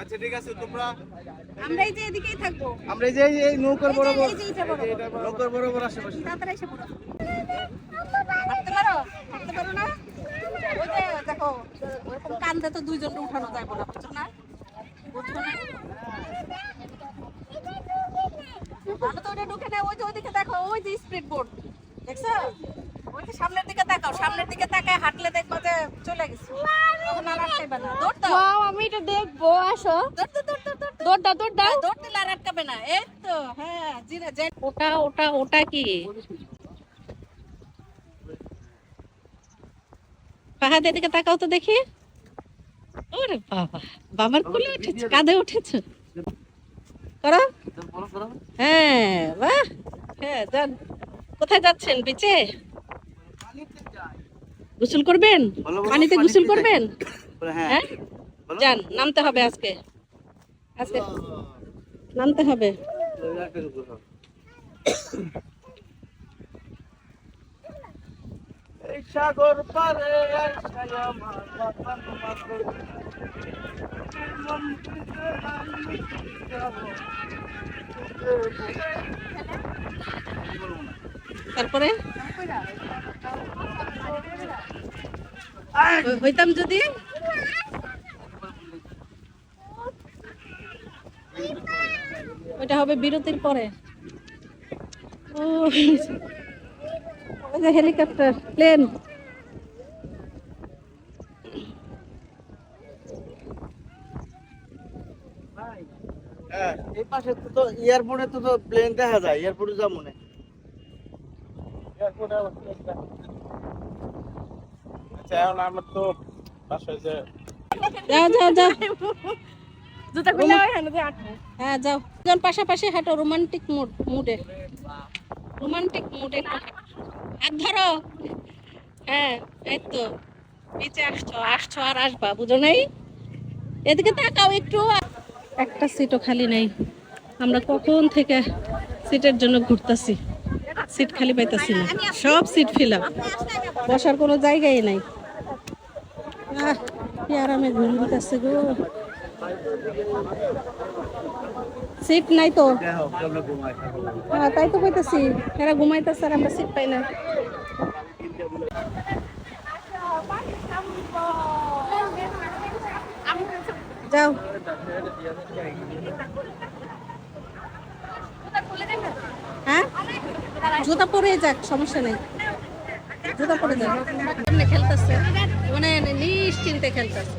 আচ্ছা ঠিক আছে তোমরা আমরা এই যে এদিকেই থাকব। আমরা এই যে এই- নৌকার বরাবর। নৌকার বরাবর আশেপাশে। তাড়াতাড়ি এসে পড়ো। হাঁটতে পারো? হাঁটতে পারো না? ওই যে দেখো ওরকম কান্দে তো দুইজন উঠানো যায় না বুঝছ না? বুঝছ না? ভালো তো ওটা ঢুকে নেই ওই যে ওইদিকে দেখো ওই যে স্পিড বোর্ড দেখছ? সামনের দিকে তাকাও সামনের দিকে তাকায় হাঁটলে দেখব যে চলে গেছে। তখন আর আটকাইবে না। দৌড় দাও। ওয়াও আমি এটা দেখব আসো। দৌড় দাও দৌড় দাও দৌড় দাও। দৌড় দাও দৌড় দিলে আর আটকাবে না। এই তো হ্যাঁ জিরে যে ওটা ওটা ওটা কি? ফাহাদ এদিকে তাকাও তো দেখি। ওরে বাবা বাবার কোলে উঠেছে কাঁধে উঠেছে। করো। হ্যাঁ বাহ। হ্যাঁ যান। কোথায় যাচ্ছেন বিচে? গোসল করবেন? পানিতে গোসল করবেন? হ্যাঁ। হ্যাঁ? যান নামতে হবে আজকে। আজকে নামতে হবে। এই সাগর পারে। মন। তারপরে? হইতাম যদি? ওটা হবে বিরতির পরে। Helicopter plane. হ্যাঁ, এই পাশে তো এয়ারপোর্টে তো প্লেন দেখা যায় এয়ারপোর্টে যা মনে আচ্ছা এখন আমরা তো বাসায় যে যাও যাও যাও। জুতা খুলে ওখানে যে আটকে হ্যাঁ যাও। দুজন পাশাপাশি হাঁটো রোমান্টিক মুড মুডে রোমান্টিক মুডে হাত ধরো। হ্যাঁ এই তো। নিচে আসছো আসছো আর আসবা বুঝো নাই? এদিকে তাকাও একটু। একটা সিটও খালি নাই। আমরা কখন থেকে সিটের জন্য ঘুরতাছি? সিট খালি পাইতাছি না। সব সিট ফিল আপ। বসার কোনো জায়গাই নাই। আহ, কি আরামে ঘুম দিতেছে গো। সিট নাই তো। হ্যাঁ তাই তো কইতাছি, এরা ঘুমাইতেছে আর আমরা সিট পাই না। যাও। জুতা পরে যাক সমস্যা নেই। জুতা পরে যাক। খেলতেছে। মানে নিশ্চিন্তে খেলতেছে।